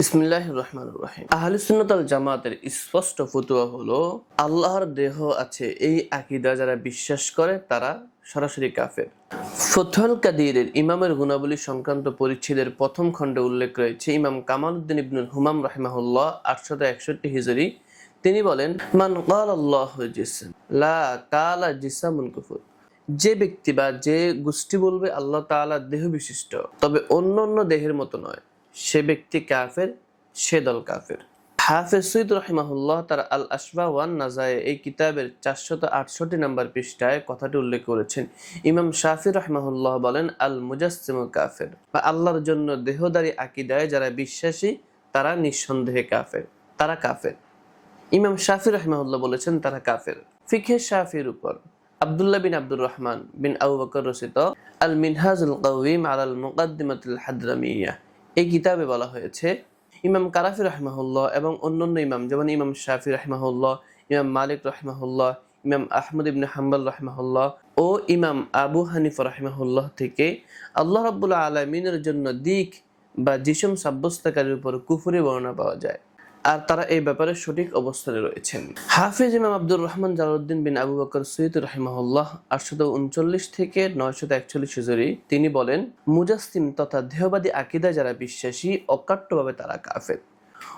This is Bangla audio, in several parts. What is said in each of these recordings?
বিসমিল্লাহ রহমান রহিম। আহলে সুন্নাত আল জামাতের স্পষ্ট ফতুয়া হলো, আল্লাহর দেহ আছে এই আকীদা যারা বিশ্বাস করে, তারা সরাসরি কাফের। ফতুল কাদিরের ইমামের গুণাবলী সংক্রান্ত পরিচ্ছেদের প্রথম খণ্ডে উল্লেখ রয়েছে, ইমাম কামাল উদ্দিন ইবনুল হুমাম রাহিমাহুল্লাহ আটশত একষট্টি হিজরি। তিনি বলেন, মান কাল আল্লাহ জিসম, লা কালা জিসামুন কুফুর। যে ব্যক্তি বা যে গোষ্ঠী বলবে, আল্লাহ তাআলা দেহ বিশিষ্ট, তবে অন্য অন্য দেহের মতো নয়। সে ব্যক্তি কাফের, সে দল কাফের। হাফেজ সৈয়দ রহিমাহুল্লাহ তার আল আসবা ওয়ান নাজায় এই কিতাবের চারশত আটষট্টি নম্বর পৃষ্ঠায় কথাটি উল্লেখ করেছেন। ইমাম শাফি রহমাহুল্লাহ বলেন আল মুজাসিম কাফের। বা আল্লাহর জন্য দেহদারি আকিদায় যারা বিশ্বাসী, তারা নিঃসন্দেহে কাফের, তারা কাফের। ইমাম শাফি রহমাহুল্লাহ বলেছেন, তারা কাফের। ফিখে শাফির উপর আব্দুল্লাহ বিন আব্দুর রহমান বিন আবু বকর রচিত আল মিনহাজুল কওয়িম আলাল মুকাদ্দিমাতুল হাদরামিয়া। এই কিতাবে বলা হয়েছে, ইমাম কারাফি রহমাহুল্লাহ এবং অন্যান্য ইমাম, যেমন ইমাম শাফি রহমাহুল্লাহ, ইমাম মালিক রহমাহুল্লাহ, ইমাম আহমদ ইবনে হাম্বাল রহমাহুল্লাহ ও ইমাম আবু হানিফ রহমাহুল্লাহ থেকে আল্লাহ রাব্বুল আলমিনের জন্য দিক বা জিসম সাব্যস্তকারীর উপর কুফুরি বর্ণনা পাওয়া যায়। আর তারা এই ব্যাপারে সঠিক অবস্থানে রয়েছেন। হাফিজ ইমাম আব্দুর রহমান জালালউদ্দিন বিন আবু বকর সৈয়দ রাহিমাহুল্লাহ আটশত উনচল্লিশ থেকে নয়শত একচল্লিশ হিজরি তিনি বলেন মুজাসিম তথা দেহবাদী আকিদা যারা বিশ্বাসী, অকাট্যভাবে তারা কাফের।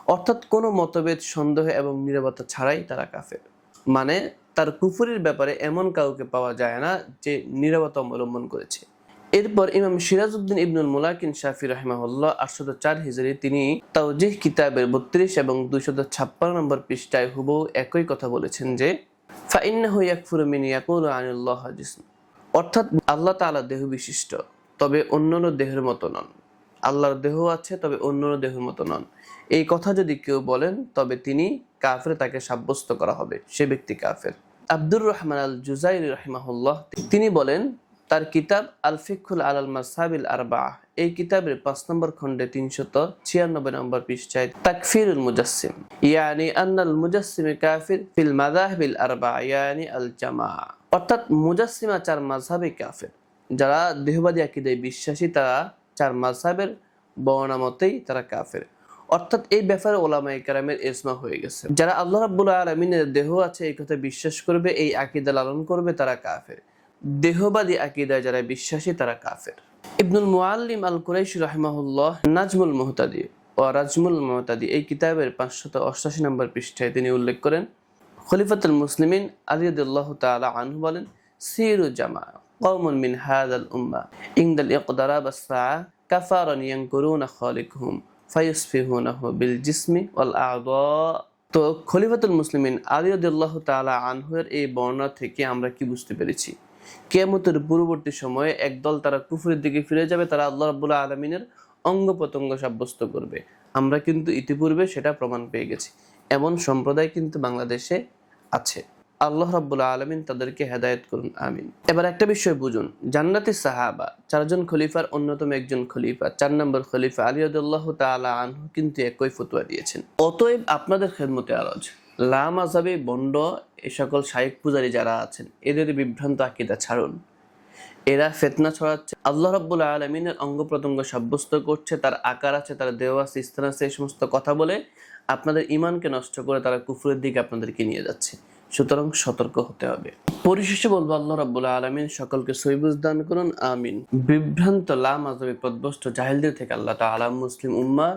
অর্থাৎ কোনো মতভেদ, সন্দেহ এবং নিরাপত্তা ছাড়াই তারা কাফের। মানে তার কুফুরির ব্যাপারে এমন কাউকে পাওয়া যায় না যে নিরাপত্তা অবলম্বন করেছে। এরপর ইমাম সিরাজউদ্দিন ইবনুল মুলাকিন শাফি রহমাহুল্লাহ আটশত চার হিজরি তিনি তাওজিহ কিতাবের বত্রিশ এবং দুইশত ছাপ্পান্ন নম্বর পৃষ্ঠায় হুবহু একই কথা বলেছেন যে মিন অর্থাৎ আল্লাহ দেহ বিশিষ্ট, তবে অন্যান্য দেহের মতো নন। আল্লাহর দেহ আছে, তবে অন্যান্য দেহের মতো নন। এই কথা যদি কেউ বলেন, তবে তিনি কাফের, তাকে সাব্যস্ত করা হবে। সে ব্যক্তি কাফের। আব্দুর রহমান আল জুজাইরি রহিমাহুল্লাহ তিনি বলেন তার কিতাব আল ফিকুল আল মাসাবিল আরবা এই কিতাবের পাঁচ নম্বর খণ্ডে তিনশত ছিয়ানব্বই নম্বর পৃষ্ঠায় তাকফিরুল মুজাসসিম। ইয়ানি আন্নাল মুজাসসিম কাফির ফিল মাযাহিবিল আরবা ইয়ানি আল জামা অর্থাৎ মুজাসসিমা চার মাযহাবে কাফির। যারা দেহবাদী আকীদায় বিশ্বাসী, তারা চার মাযহাবের বর্ণনা মতেই তারা কাফের। অর্থাৎ এই ব্যাপারে ওলামাই কারামের ইসমা হয়ে গেছে। যারা আল্লাহ রাব্বুল আলমিনের দেহ আছে, এই কথা বিশ্বাস করবে, এই আকিদা লালন করবে, তারা কাফের। দেহবাদী আকিদায় যারা বিশ্বাসী, তারা কাফের। ইবনুল মুআল্লিম আল কুরাইশি রাহিমাহুল্লাহ নাজমুল মুহতাদি ও রাজমুল মুহতাদি এই কিতাবের পাঁচশত অষ্টাশি নম্বর পৃষ্ঠায় তিনি উল্লেখ করেন, খলিফাতুল মুসলিমিন আলিয়াদুল্লাহ তাআলা আনহু বলেন, সিরু জামা মিন হাদাল উম্মা, ইনদাল ইকদারা বাসসা কাফারান ইয়ানকুরুনা খালিকহুম ফায়ুসফিহুনাহু বিল জিসমি ওয়াল আ'দা। তো খলিফাতুল মুসলিমিন আলিয়াদুল্লাহ তাআলা আনহুয়ের এই বর্ণনা থেকে আমরা কি বুঝতে পেরেছি? কেয়ামতের পূর্ববর্তী সময়ে একদল তারা কুফুরের দিকে ফিরে যাবে, তারা আল্লাহ রাবুল্লাহ আলমিনের অঙ্গ প্রত্যঙ্গ সাব্যস্ত করবে। আমরা কিন্তু ইতিপূর্বে সেটা প্রমাণ পেয়ে গেছি। এমন সম্প্রদায় কিন্তু বাংলাদেশে আছে। আল্লাহ রাব্বুল্লাহ আলমিন তাদেরকে হেদায়ত করুন, আমিন। এবার একটা বিষয় বুঝুন। জান্নাতি সাহাবা, চারজন খলিফার অন্যতম একজন খলিফা, চার নম্বর খলিফা আলিয়াদুল্লাহ তালা আনহু কিন্তু একই ফতুয়া দিয়েছেন। অতএব আপনাদের খেদমতে আরজ। লা মাজাবে বন্ড এ সকল শাইক পূজারী যারা আছেন, এদের বিভ্রান্ত আকিদা ছাড়ুন। এরা ফেতনা ছড়াচ্ছে। আল্লাহ রাব্বুল আলমিনের অঙ্গ প্রত্যঙ্গ সাব্যস্ত করছে, তার আকার আছে, তার দেহ আছে, স্থান আছে এই সমস্ত কথা বলে আপনাদের ইমানকে নষ্ট করে তারা কুফুরের দিকে আপনাদেরকে নিয়ে যাচ্ছে। সুতরাং সতর্ক হতে হবে। পরিশেষে বলব, আল্লাহ রাব্বুল আলমিন সকলকে সৈবুজ দান করুন, আমিন। বিভ্রান্ত লা মাজাবে পদভস্ত জাহিলদের থেকে আল্লাহ তাআলা মুসলিম উম্মা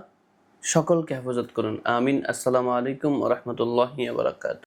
সকলকে হেফাজত করুন। আমিন। আসসালামু আলাইকুম রহমতুল্লাহ বারাকাত